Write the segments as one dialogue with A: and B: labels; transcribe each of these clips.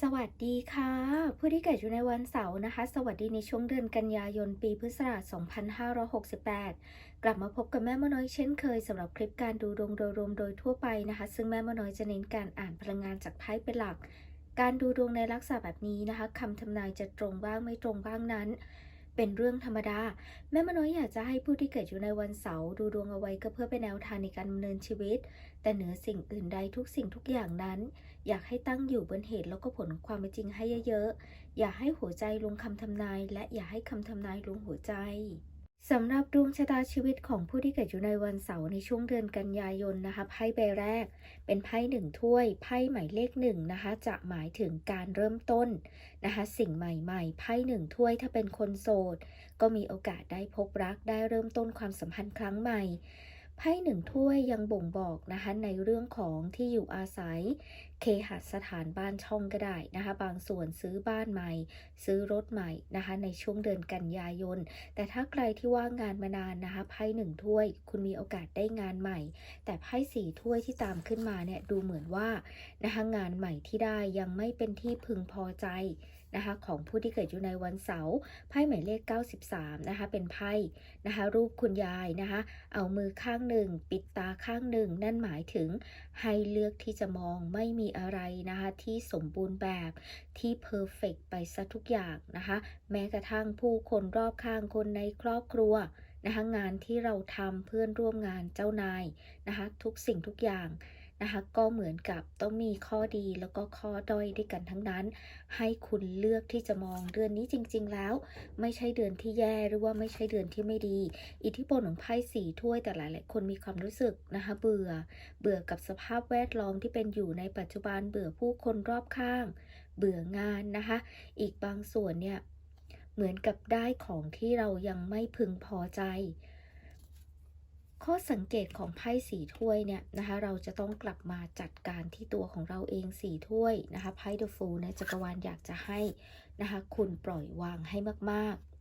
A: สวัสดีค่ะ ผู้ที่เกิดอยู่ในวันเสาร์นะคะ สวัสดีในช่วงเดือนกันยายนปีพุทธศักราช 2568 กลับมาพบกับแม่มน้อยเช่นเคยสำหรับคลิปการดูดวงโดยรวมโดยทั่วไปนะคะ ซึ่งแม่มน้อยจะเน้นการอ่านพลังงานจากไพ่เป็นหลัก การดูดวงในลักษณะแบบนี้นะคะคำทำนายจะตรงบ้างไม่ตรงบ้างนั้น เป็นเรื่องธรรมดา แม่มน้อยอยากจะให้ผู้ที่เกิดอยู่ในวันเสาร์ดูดวงเอาไว้ก็เพื่อเป็นแนวทางในการดำเนินชีวิต แต่เหนือสิ่งอื่นใดทุกสิ่งทุกอย่างนั้น อยากให้ตั้งอยู่บนเหตุแล้วก็ผลของความเป็นจริงให้เยอะๆ อย่าให้หัวใจลงคำทำนาย และอย่าให้คำทำนายลงหัวใจสำหรับดวงชะตาชีวิตของผู้ที่เกิดอยู่ในวันเสาร์ในช่วงเดือนกันยายนนะคะไพ่ใบแรก เป็นไพ่หนึ่งถ้วยไพ่หมายเลขหนึ่งนะคะ จะหมายถึงการเริ่มต้นนะคะ สิ่งใหม่ๆไพ่หนึ่งถ้วยถ้าเป็นคนโสด ก็มีโอกาสได้พบรักได้เริ่มต้นความสัมพันธ์ครั้งใหม่ ไพ่หนึ่งถ้วยยังบ่งบอกนะคะในเรื่องของที่อยู่อาศัย เคหสถานบ้านช่องก็ได้นะคะ บางส่วนซื้อบ้านใหม่ ซื้อรถใหม่นะคะ ในช่วงเดือนกันยายน แต่ถ้าใครที่ว่างงานมานานนะคะไพ่หนึ่งถ้วย คุณมีโอกาสได้งานใหม่ แต่ไพ่สี่ถ้วยที่ตามขึ้นมาเนี่ยดูเหมือนว่านะคะงานใหม่ที่ได้ยังไม่เป็นที่พึงพอใจ นะคะของผู้ที่เกิดอยู่ในวันเสาร์ไพ่หมายเลข 93นะคะเป็นไพ่นะคะรูปคุณยายนะคะเอามือข้างหนึ่ง ปิดตาข้างหนึ่ง นั่นหมายถึงให้เลือกที่จะมองไม่มีอะไรนะคะที่สมบูรณ์แบบที่เพอร์เฟกไปซะทุกอย่างนะคะแม้กระทั่งผู้คนรอบข้างคนในครอบครัวนะคะงานที่เราทำเพื่อนร่วมงานเจ้านายนะคะทุกสิ่งทุกอย่าง นะคะก็เหมือนกับต้องมีข้อดีแล้วก็ข้อด้อยด้วยกันทั้งนั้น ให้คุณเลือกที่จะมองเดือนนี้จริง ๆ แล้ว ไม่ใช่เดือนที่แย่หรือว่าไม่ใช่เดือนที่ไม่ดี อิทธิพลของไพ่สีถ้วยแต่หลายๆคนมีความรู้สึกนะคะเบื่อ เบื่อกับสภาพแวดล้อมที่เป็นอยู่ในปัจจุบันเบื่อผู้คนรอบข้าง เบื่องานนะคะ อีกบางส่วนเนี่ยเหมือนกับได้ของที่เรายังไม่พึงพอใจ ข้อสังเกตของไพ่สีถ้วยเนี่ยนะคะเราจะต้องกลับมาจัดการที่ตัวของเราเองสีถ้วยนะคะไพ่เดอะฟูลนะจักรวาลอยากจะให้นะคะคุณปล่อยวางให้มากๆ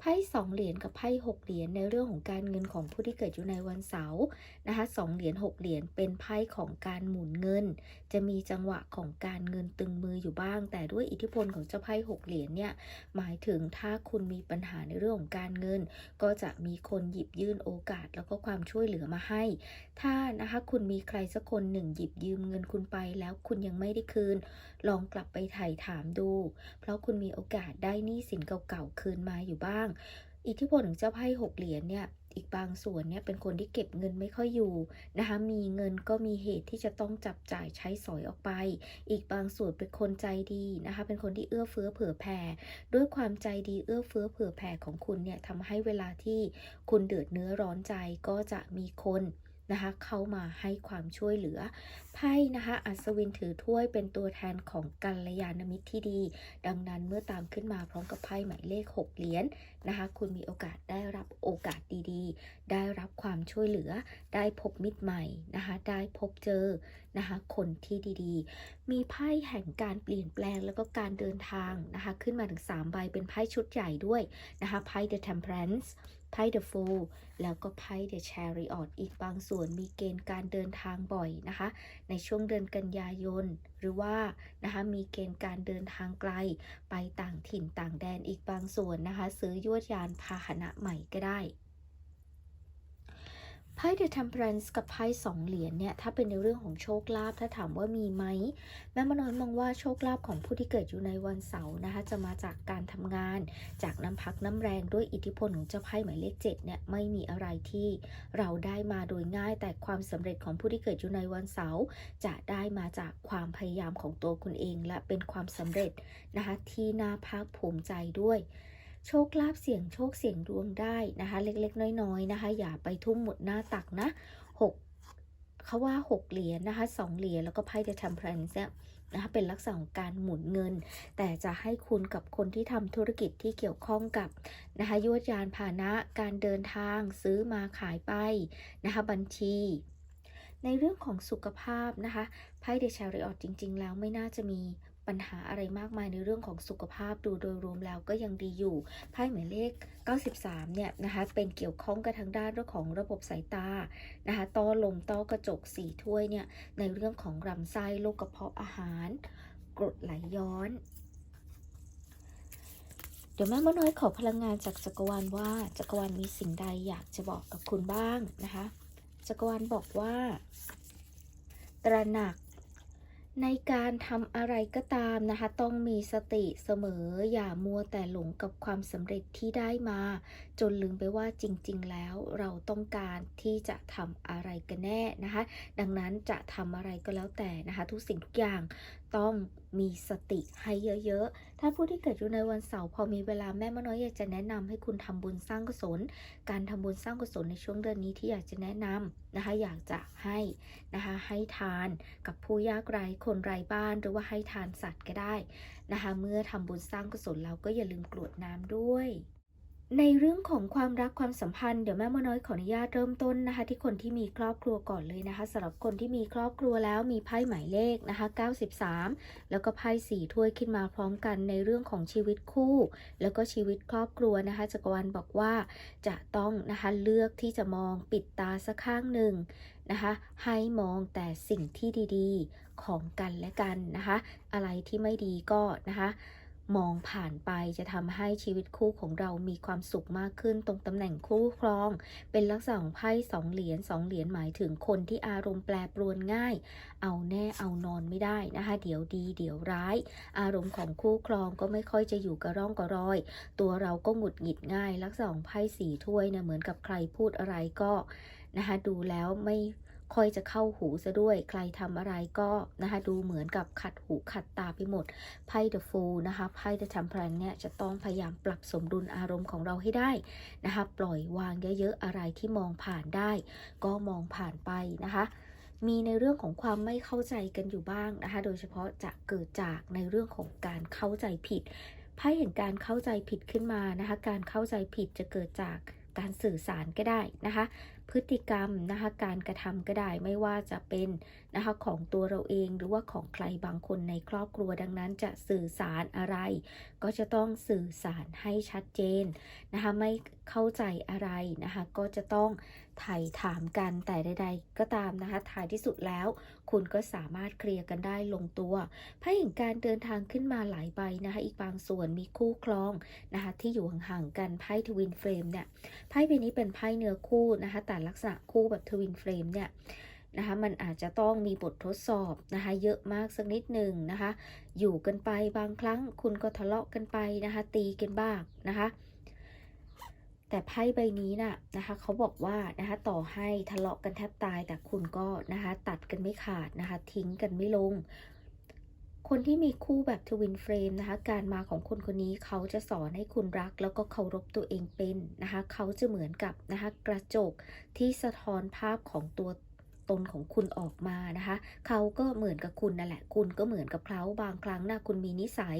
A: ไพ่สองเหรียญกับไพ่หกเหรียญในเรื่องของการเงินของผู้ที่เกิดอยู่ในวันเสาร์นะคะสองเหรียญหกเหรียญเป็นไพ่ของการหมุนเงิน จะมีจังหวะของการเงินตึงมืออยู่บ้าง แต่ด้วยอิทธิพลของเจ้าไพ่หกเหรียญเนี่ยหมายถึงถ้าคุณมีปัญหาในเรื่องของการเงิน ก็จะมีคนหยิบยื่นโอกาส แล้วก็ความช่วยเหลือมาให้ ถ้านะคะคุณมีใครสักคนหนึ่งหยิบยืมเงินคุณไป แล้วคุณยังไม่ได้คืน ลองกลับไปไถ่ถามดู เพราะคุณมีโอกาสได้หนี้สินเก่าๆคืนมาอยู่บ้างอิทธิพลของเจ้าไพ่หกเหรียญเนี่ยอีกบางส่วนเนี่ยเป็นคนที่เก็บเงินไม่ค่อยอยู่นะคะมีเงินก็มีเหตุที่จะต้องจับจ่ายใช้สอยออกไป อีกบางส่วนเป็นคนใจดีนะคะเป็นคนที่เอื้อเฟื้อเผื่อแผ่ด้วยความใจดีเอื้อเฟื้อเผื่อแผ่ของคุณเนี่ยทำให้เวลาที่คุณเดือดเนื้อร้อนใจก็จะมีคน นะคะเข้ามาให้ความช่วยเหลือไพ่นะคะอัศวินถือถ้วยเป็นตัวแทนของกัลยาณมิตรที่ดี ดังนั้นเมื่อตามขึ้นมาพร้อมกับไพ่หมายเลข 6 เหรียญนะคะคุณมีโอกาสได้รับโอกาสดีๆ ได้รับความช่วยเหลือ ได้พบมิตรใหม่นะคะได้พบเจอนะคะคนที่ดีๆ มีไพ่แห่งการเปลี่ยนแปลงแล้วก็การเดินทางนะคะขึ้นมาถึง 3 ใบเป็นไพ่ชุดใหญ่ด้วยนะคะไพ่ The Temperance ไพ่ The Fool แล้วก็ไพ่ The Chariot อีกบางส่วนมีเกณฑ์การเดินทางบ่อยนะคะ ในช่วงเดือนกันยายน หรือว่านะคะมีเกณฑ์การเดินทางไกล ไปต่างถิ่นต่างแดนอีกบางส่วนนะคะ ซื้อยวดยานพาหนะใหม่ก็ได้ ไพ่ The Temperance กับไพ่สองเหรียญเนี่ย ถ้าเป็นในเรื่องของโชคลาภถ้าถามว่ามีไหม แม่มน้อยมองว่าโชคลาภของผู้ที่เกิดอยู่ในวันเสาร์นะคะ จะมาจากการทำงาน จากน้ำพักน้ำแรงด้วยอิทธิพลของเจ้าไพ่หมายเลขเจ็ดเนี่ย ไม่มีอะไรที่เราได้มาโดยง่าย แต่ความสำเร็จของผู้ที่เกิดอยู่ในวันเสาร์จะได้มาจากความพยายามของตัวคุณเอง และเป็นความสำเร็จนะคะที่น่าภาคภูมิใจด้วย โชคลาภเสี่ยงโชคเสี่ยงดวงได้นะคะ เล็กๆ น้อยๆนะคะ อย่าไปทุ่มหมดหน้าตักนะหกเขาว่าหกเหรียญนะคะสองเหรียญแล้วก็ไพ่ The Temperance เนี่ยนะคะเป็นลักษณะของการหมุนเงิน แต่จะให้คุณกับคนที่ทำธุรกิจที่เกี่ยวข้องกับนะคะยวดยานพาหนะการเดินทางซื้อมาขายไปนะคะบัญชี ในเรื่องของสุขภาพนะคะไพ่ The Chariot จริง ๆ แล้วไม่น่าจะมี ปัญหาอะไรมากมายในเรื่องของสุขภาพดูโดยรวมแล้วก็ยังดีอยู่ไพ่หมายเลข 93 เนี่ยนะคะเป็นเกี่ยวข้องกับทางด้านเรื่องของระบบสายตานะคะต้อลมต้อกระจกสีถ้วยเนี่ยในเรื่องของลำไส้โรคกระเพาะอาหารกรดไหลย้อน เดี๋ยวแม่มดน้อยขอพลังงานจากจักรวาลว่าจักรวาลมีสิ่งใดอยากจะบอกกับคุณบ้างนะคะจักรวาลบอกว่า ตระหนัก ในการทำอะไรก็ตามนะคะ ต้องมีสติเสมอ อย่ามัวแต่หลงกับความสำเร็จที่ได้มา จนลืมไปว่าจริง ๆ แล้วเราต้องการที่จะทำอะไรกันแน่นะคะ ดังนั้นจะทำอะไรก็แล้วแต่นะคะ ทุกสิ่งทุกอย่าง ต้องมีสติให้เยอะๆ ถ้าผู้ที่เกิดอยู่ในวันเสาร์พอมีเวลาแม่มน้อยอยากจะแนะนำให้คุณทำบุญสร้างกุศล การทำบุญสร้างกุศลในช่วงเดือนนี้ที่อยากจะแนะนำนะคะ อยากจะให้นะคะให้ทานกับผู้ยากไร้คนไร้บ้านหรือว่าให้ทานสัตว์ก็ได้นะคะ เมื่อทำบุญสร้างกุศลแล้วก็อย่าลืมกรวดน้ำด้วย ในเรื่องของความรักความสัมพันธ์เดี๋ยวแม่มดน้อยขออนุญาตเริ่มต้นนะคะ ที่คนที่มีครอบครัวก่อนเลยนะคะสำหรับคนที่มีครอบครัวแล้วมีไพ่หมายเลขนะคะ 93 แล้วก็ไพ่สี่ถ้วยขึ้นมาพร้อมกันในเรื่องของชีวิตคู่ แล้วก็ชีวิตครอบครัวนะคะจักรวาลบอกว่าจะต้องนะคะเลือกที่จะมองปิดตาสักข้างหนึ่งนะคะให้มองแต่สิ่งที่ดีๆของกันและกันนะคะ อะไรที่ไม่ดีก็นะคะ มองผ่านไปจะทำให้ชีวิตคู่ของเรามีความสุขมากขึ้นตรงตำแหน่งคู่ครอง เป็นลักษณะของไพ่สองเหรียญสองเหรียญหมายถึงคนที่อารมณ์แปรปรวนง่าย เอาแน่เอานอนไม่ได้นะคะ เดี๋ยวดี เดี๋ยวร้าย อารมณ์ของคู่ครองก็ไม่ค่อยจะอยู่กระร่องกระรอย ตัวเราก็หงุดหงิดง่าย ลักษณะของไพ่สีถ้วยเนี่ยเหมือนกับใครพูดอะไรก็นะคะดูแล้วไม่ ค่อยจะเข้าหูซะด้วย ใครทำอะไรก็นะคะดูเหมือนกับขัดหูขัดตาไปหมด ไพ่เดอะฟูนะคะไพ่เดอะทัมเพลนเนี่ยจะต้องพยายามปรับสมดุลอารมณ์ของเราให้ได้นะคะปล่อยวางเยอะๆอะไรที่มองผ่านได้ ก็มองผ่านไปนะคะมีในเรื่องของความไม่เข้าใจกันอยู่บ้างนะคะ โดยเฉพาะจะเกิดจากในเรื่องของการเข้าใจผิดไพ่เห็นการเข้าใจผิดขึ้นมานะคะ การเข้าใจผิดจะเกิดจากการสื่อสารก็ได้นะคะ พฤติกรรมนะคะการกระทำก็ได้ไม่ว่าจะเป็น นะคะของตัวเราเองหรือว่าของใครบางคนในครอบครัวดังนั้นจะสื่อสารอะไร ก็จะต้องสื่อสารให้ชัดเจนนะคะไม่เข้าใจอะไรนะคะก็จะต้องไถ่ถามกันแต่ใด ๆ ก็ตามนะคะท้ายที่สุดแล้ว คุณก็สามารถเคลียร์กันได้ลงตัวไพ่แห่งการเดินทางขึ้นมาหลายใบนะคะอีกบางส่วนมีคู่ครองนะคะที่อยู่ห่างๆกันไพ่ทวินเฟรมเนี่ยไพ่ใบนี้เป็นไพ่เนื้อคู่นะคะแต่ลักษณะคู่แบบทวินเฟรมเนี่ย นะคะมันอาจจะต้องมีบททดสอบนะคะเยอะมากสักนิดหนึ่งนะคะอยู่กันไปบางครั้งคุณก็ทะเลาะกันไปนะคะตีกันบ้างนะคะแต่ไพ่ใบนี้น่ะนะคะเขาบอกว่านะคะต่อให้ทะเลาะกันแทบตายแต่คุณก็นะคะตัดกันไม่ขาดนะคะทิ้งกันไม่ลง คนที่มีคู่แบบทวินเฟรมนะคะการมาของคนคนนี้เขาจะสอนให้คุณรัก แล้วก็เคารพตัวเองเป็นนะคะเขาจะเหมือนกับนะคะกระจกที่สะท้อนภาพของตัว ตนของคุณออกมานะคะ เขาก็เหมือนกับคุณนั่นแหละ คุณก็เหมือนกับเขาบางครั้งนะคุณมีนิสัย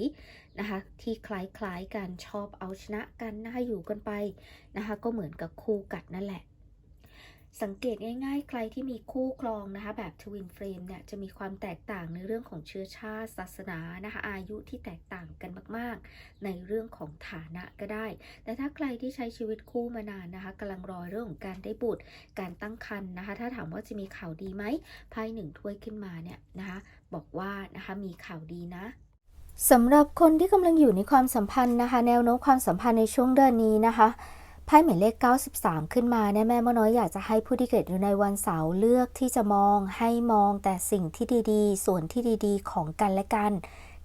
A: นะคะ ที่คล้ายๆกันชอบเอาชนะกันนะคะอยู่กันไปนะคะ ก็เหมือนกับคู่กัดนั่นแหละ สังเกตง่ายๆ ใครที่มีคู่ครองนะคะ แบบทวินเฟรมเนี่ย จะมีความแตกต่างในเรื่องของเชื้อชาติ ศาสนานะคะ อายุที่แตกต่างกันมากๆ ในเรื่องของฐานะก็ได้ แต่ถ้าใครที่ใช้ชีวิตคู่มานานนะคะกำลังรอเรื่องของการได้บุตร การตั้งครรภ์นะคะ ถ้าถามว่าจะมีข่าวดีไหมไพ่หนึ่งถ้วยขึ้นมาเนี่ยนะคะ บอกว่านะคะมีข่าวดีนะสำหรับคนที่กำลังอยู่ในความสัมพันธ์นะคะ แนวโน้มความสัมพันธ์ในช่วงเดือนนี้นะคะ ไพ่หมายเลข 93 ขึ้นมาเนี่ยแม่มน้อยอยากจะให้ผู้ที่เกิดอยู่ในวันเสาร์เลือกที่จะมองให้มองแต่สิ่งที่ดีๆ ส่วนที่ดีๆ ของกันและกัน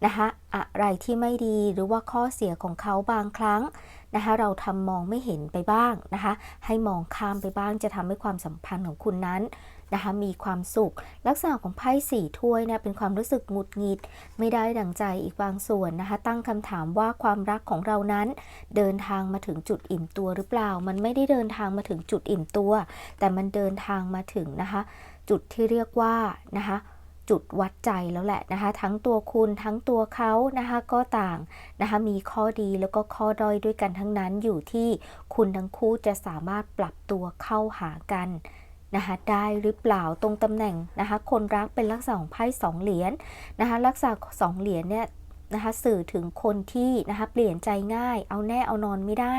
A: นะคะอะไรที่ไม่ดีหรือว่าข้อเสียของเขาบางครั้งนะคะเราทำมองไม่เห็นไปบ้างนะคะให้มองข้ามไปบ้างจะทำให้ความสัมพันธ์ของคุณนั้น นะคะมีความสุข ลักษณะของไพ่สี่ถ้วยเนี่ยเป็นความรู้สึกหงุดหงิด ไม่ได้ดังใจอีกบางส่วนนะคะ ตั้งคำถามว่าความรักของเรานั้น เดินทางมาถึงจุดอิ่มตัวหรือเปล่า มันไม่ได้เดินทางมาถึงจุดอิ่มตัว แต่มันเดินทางมาถึงนะคะ จุดที่เรียกว่านะคะจุดวัดใจแล้วแหละนะคะ ทั้งตัวคุณทั้งตัวเขานะคะก็ต่างนะคะมีข้อดีแล้วก็ข้อด้อยด้วยกันทั้งนั้นอยู่ที่คุณทั้งคู่จะสามารถปรับตัวเข้าหากัน นะคะได้หรือเปล่าตรงตำแหน่งนะคะคนรักเป็นลักษณะของไพ่สองเหรียญนะคะลักษณะสองเหรียญเนี่ยนะคะสื่อถึงคนที่นะคะเปลี่ยนใจง่าย เอาแน่เอานอนไม่ได้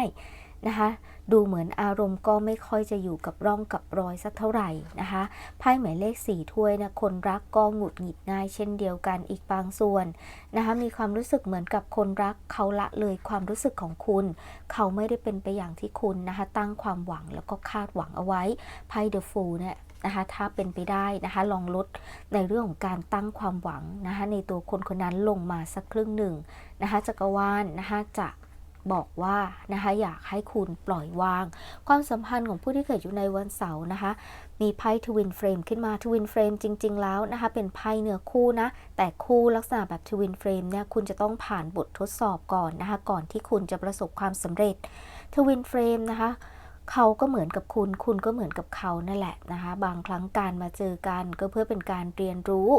A: นะคะ ดูเหมือนอารมณ์ก็ไม่ค่อยจะอยู่กับร่องกับรอยสักเท่าไหร่นะคะไพ่หมายเลขสี่ถ้วยนะคนรักก็หงุดหงิดง่ายเช่นเดียวกันอีกบางส่วนนะคะมีความรู้สึกเหมือนกับคนรักเขาละเลยความรู้สึกของคุณ เขาไม่ได้เป็นไปอย่างที่คุณนะคะตั้งความหวังแล้วก็คาดหวังเอาไว้ไพ่เดอะฟูลเนี่ยนะคะถ้าเป็นไปได้นะคะลองลดในเรื่องของการตั้งความหวังนะคะในตัวคนคนนั้นลงมาสักครึ่งหนึ่งนะคะจักรวาลนะคะจะ บอกว่านะคะอยากให้คุณปล่อยวาง ความสัมพันธ์ของผู้ที่เกิดอยู่ในวันเสาร์นะคะ มีไพ่ทวินเฟรมขึ้นมาทวินเฟรมจริง ๆ แล้วนะคะ เป็นไพ่เนื้อคู่นะ แต่คู่ลักษณะแบบทวินเฟรมเนี่ยคุณจะต้องผ่านบททดสอบก่อนนะคะ ก่อนที่คุณจะประสบความสำเร็จทวินเฟรมนะคะเขาก็เหมือนกับคุณ คุณก็เหมือนกับเขานั่นแหละนะคะ บางครั้งการมาเจอกันก็เพื่อเป็นการเรียนรู้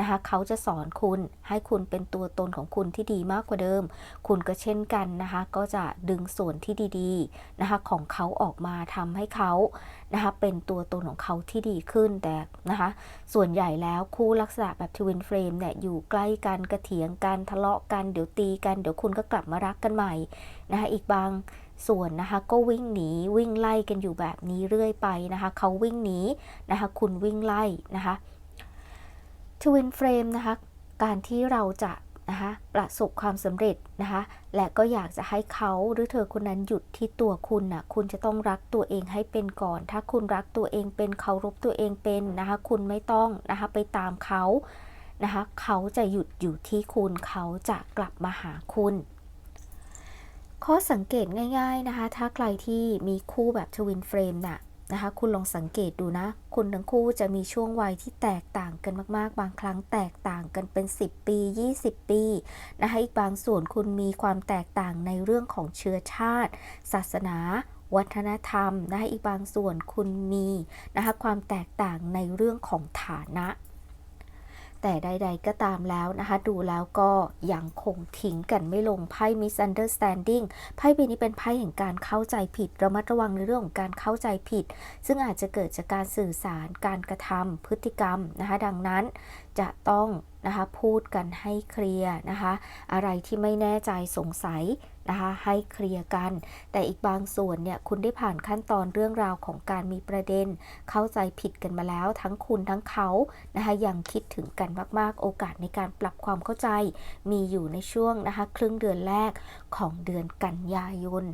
A: นะคะเขาจะสอนคุณให้คุณเป็นตัวตนของคุณที่ดีมากกว่าเดิม คุณก็เช่นกันนะคะ ก็จะดึงส่วนที่ดีๆนะคะของเขาออกมาทำให้เขานะคะเป็นตัวตนของเขาที่ดีขึ้นแต่นะคะ ส่วนใหญ่แล้วคู่ลักษณะแบบทวินเฟรมเนี่ยอยู่ใกล้กันกระเถียงกันทะเลาะกันเดี๋ยวตีกันเดี๋ยวคุณก็กลับมารักกันใหม่นะคะอีกบางส่วนนะคะก็วิ่งหนีวิ่งไล่กันอยู่แบบนี้เรื่อยไปนะคะเขาวิ่งหนีนะคะคุณวิ่งไล่นะคะ ทวินเฟรมนะคะการที่เราจะนะคะประสบความสำเร็จนะคะและก็อยากจะให้เขาหรือเธอคนนั้นหยุดที่ตัวคุณนะ่ะคุณจะต้องรักตัวเองให้เป็นก่อน ถ้าคุณรักตัวเองเป็นเคารพตัวเองเป็นนะคะคุณไม่ต้องนะคะไปตามเขานะคะเขาจะหยุดอยู่ที่คุณเขาจะกลับมาหาคุณข้อสังเกตง่าย ๆนะคะ ถ้าใครที่มีคู่แบบทวินเฟรมน่ะ นะคะ คุณลองสังเกตดูนะ คุณทั้งคู่จะมีช่วงวัยที่แตกต่างกันมากๆ บางครั้งแตกต่างกันเป็น 10 ปี 20 ปีนะคะอีกบางส่วนคุณมีความแตกต่างในเรื่องของเชื้อชาติ ศาสนาวัฒนธรรมนะคะอีกบางส่วนคุณมีนะคะความแตกต่างในเรื่องของฐานะ แต่ใด ๆ ก็ตามแล้วนะคะ ดูแล้วก็ยังคงทิ้งกันไม่ลงไพ่ misunderstanding ไพ่ใบนี้เป็นไพ่แห่งการเข้าใจผิดระมัดระวังในเรื่องของการเข้าใจผิด ซึ่งอาจจะเกิดจากการสื่อสารการกระทำพฤติกรรมนะคะดังนั้นจะต้องนะคะพูดกันให้เคลียร์นะคะ อะไรที่ไม่แน่ใจสงสัย นะคะให้เคลียร์กัน แต่อีกบางส่วนเนี่ยคุณได้ผ่านขั้นตอนเรื่องราวของการมีประเด็น เข้าใจผิดกันมาแล้ว ทั้งคุณทั้งเขานะคะยังคิดถึงกันมาก ๆ โอกาสในการปรับความเข้าใจ มีอยู่ในช่วงนะคะครึ่งเดือนแรกของเดือนกันยายน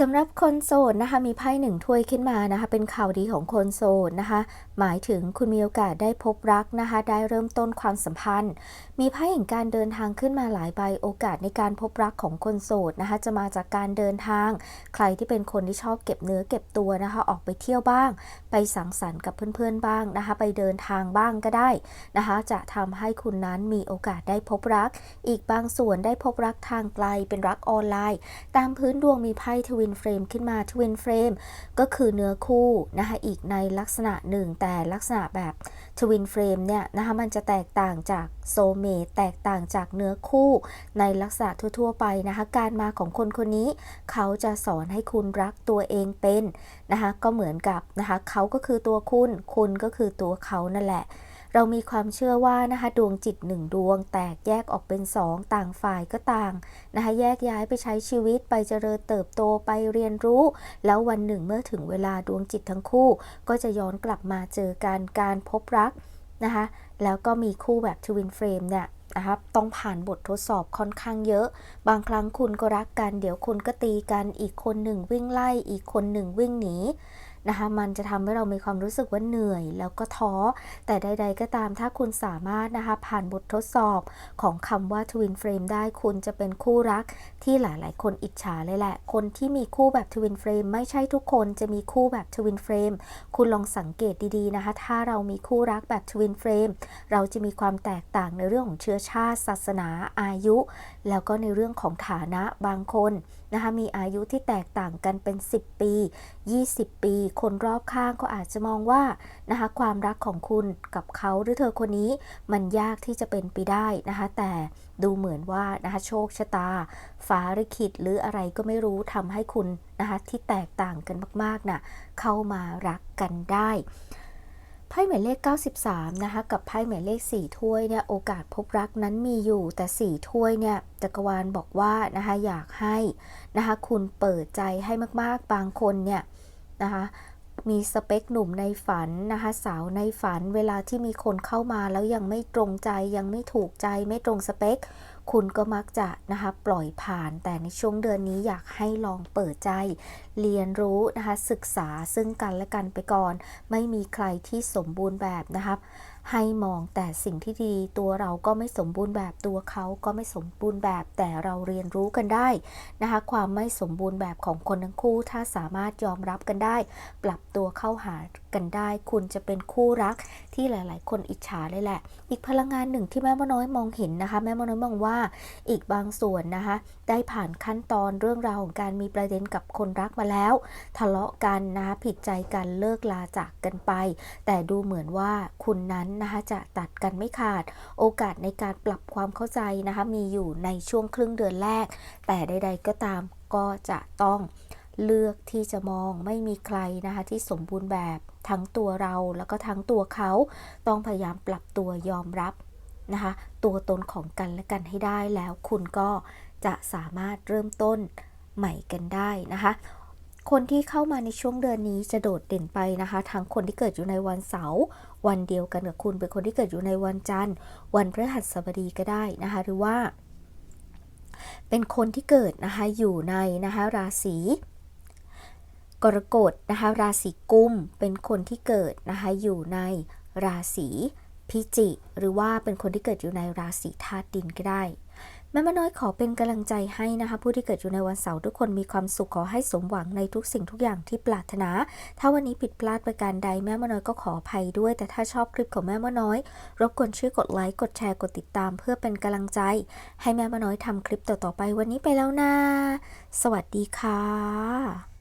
A: สำหรับคนโสดนะคะมีไพ่หนึ่งถ้วยขึ้นมานะคะ เป็นข่าวดีของคนโสดนะคะ หมายถึงคุณมีโอกาสได้พบรักนะคะ ได้เริ่มต้นความสัมพันธ์ มีไพ่แห่งการเดินทางขึ้นมาหลายใบโอกาสในการพบรักของคนโสดนะคะ จะมาจากการเดินทาง ใครที่เป็นคนที่ชอบเก็บเนื้อเก็บตัวนะคะ ออกไปเที่ยวบ้าง ไปสังสรรค์กับเพื่อนๆบ้างนะคะ ไปเดินทางบ้างก็ได้นะคะ จะทำให้คุณนั้นมีโอกาสได้พบรัก อีกบางส่วนได้พบรักทางไกลเป็นรักออนไลน์ ตามพื้นดวงมีไพ่ทวิินเฟรมขึ้นมาทวินเฟรมก็คือเนื้อคู่นะคะอีกในลักษณะหนึ่งแต่ลักษณะแบบทวินเฟรมเนี่ยนะคะมันจะแตกต่างจากโซเมตแตกต่างจากเนื้อคู่ ในลักษณะทั่ว ๆ ไปนะคะการมาของคนคนนี้ เขาจะสอนให้คุณรักตัวเองเป็นนะคะก็เหมือนกับนะคะเขาก็คือตัวคุณ คุณก็คือตัวเขานั่นแหละ เรามีความเชื่อว่านะคะดวงจิตหนึ่งดวง แตกแยกออกเป็นสองต่างฝ่ายก็ต่างนะคะแยกย้ายไปใช้ชีวิตไปเจริญเติบโตไปเรียนรู้ แล้ววันหนึ่งเมื่อถึงเวลาดวงจิตทั้งคู่ ก็จะย้อนกลับมาเจอกันการพบรักนะคะแล้วก็มีคู่แบบทวินเฟรมเนี่ยนะครับต้องผ่านบททดสอบค่อนข้างเยอะ บางครั้งคุณก็รักกัน เดี๋ยวคุณก็ตีกัน อีกคนหนึ่งวิ่งไล่ อีกคนหนึ่งวิ่งหนี นะคะมันจะทำให้เรามีความรู้สึกว่าเหนื่อย แล้วก็ท้อ แต่ใด ๆ ก็ตามถ้าคุณสามารถนะคะผ่านบททดสอบของคำว่า Twin Frame ได้คุณจะเป็นคู่รักที่หลายๆ คนอิจฉาเลยแหละ คนที่มีคู่แบบ Twin Frame ไม่ใช่ทุกคนจะมีคู่แบบ Twin Frame คุณลองสังเกตดีๆนะคะถ้าเรามีคู่รักแบบ Twin Frame เราจะมีความแตกต่างในเรื่องของเชื้อชาติ ศาสนาอายุ แล้วก็ในเรื่องของฐานะบางคนนะคะมีอายุที่แตกต่างกันเป็น 10 ปี 20 ปีคนรอบข้างก็อาจจะมองว่านะคะความรักของคุณกับเขาหรือเธอคนนี้มันยากที่จะเป็นไปได้นะคะแต่ดูเหมือนว่านะคะโชคชะตา ฟ้าริขิตหรืออะไรก็ไม่รู้ทำให้คุณนะคะที่แตกต่างกันมากๆนะ่ะเข้ามารักกันได้ไไพ่หมายเลข 93 นะคะ กับไพ่หมายเลข 4 ถ้วยเนี่ยโอกาสพบรักนั้นมีอยู่แต่ 4 ถ้วยเนี่ยจักรวาลบอกว่านะคะอยากให้นะคะคุณเปิดใจให้มากๆ บางคนเนี่ย นะคะมีสเปคหนุ่มในฝันนะคะสาวในฝันเวลาที่มีคนเข้ามาแล้วยังไม่ตรงใจยังไม่ถูกใจไม่ตรงสเปค คุณก็มักจะนะคะปล่อยผ่าน แต่ในช่วงเดือนนี้อยากให้ลองเปิดใจ เรียนรู้นะคะศึกษาซึ่งกันและกันไปก่อน ไม่มีใครที่สมบูรณ์แบบนะครับ ให้มองแต่สิ่งที่ดี ตัวเราก็ไม่สมบูรณ์แบบตัวเขาก็ไม่สมบูรณ์แบบ แต่เราเรียนรู้กันได้นะคะ ความไม่สมบูรณ์แบบของคนทั้งคู่ ถ้าสามารถยอมรับกันได้ ปรับตัวเข้าหากันได้ คุณจะเป็นคู่รักที่หลาย ๆ คนอิจฉาเลยแหละ อีกพลังงานหนึ่งที่แม่มน้อยมองเห็นนะคะ แม่มน้อยมองว่าอีกบางส่วนนะคะ ได้ผ่านขั้นตอนเรื่องราวของการมีประเด็นกับคนรักมาแล้ว ทะเลาะกันนะผิดใจกันเลิกลาจากกันไป แต่ดูเหมือนว่าคุณนั้นนะคะจะตัดกันไม่ขาด โอกาสในการปรับความเข้าใจนะคะมีอยู่ในช่วงครึ่งเดือนแรก แต่ใด ๆ ก็ตามก็จะต้องเลือกที่จะมองไม่มีใครนะคะที่สมบูรณ์แบบทั้งตัวเราแล้วก็ทั้งตัวเขาต้องพยายามปรับตัวยอมรับนะคะตัวตนของกันและกันให้ได้แล้วคุณก็จะสามารถเริ่มต้นใหม่กันได้นะคะคนที่เข้ามาในช่วงเดือนนี้จะโดดเด่นไปนะคะ ทั้งคนที่เกิดอยู่ในวันเสาร์ วันเดียวกันกับคุณเป็นคนที่เกิดอยู่ในวันจันทร์ วันพฤหัสบดีก็ได้นะคะ หรือว่า เป็นคนที่เกิดนะคะอยู่ในนะคะราศีกรกฎนะคะราศีกุมเป็นคนที่เกิดนะคะอยู่ในราศีพิจิกหรือว่าเป็นคนที่เกิดอยู่ในราศีธาตุดินก็ได้ แม่มาน้อยขอเป็นกำลังใจให้นะคะ ผู้ที่เกิดอยู่ในวันเสาร์ทุกคนมีความสุขขอให้สมหวังในทุกสิ่งทุกอย่างที่ปรารถนา ถ้าวันนี้ผิดพลาดประการใดแม่มาน้อยก็ขออภัยด้วย แต่ถ้าชอบคลิปของแม่มาน้อย รบกวนช่วยกดไลค์กดแชร์กดติดตาม เพื่อเป็นกำลังใจ ให้แม่มาน้อยทำคลิปต่อๆไปวันนี้ไปแล้วนะสวัสดีค่ะ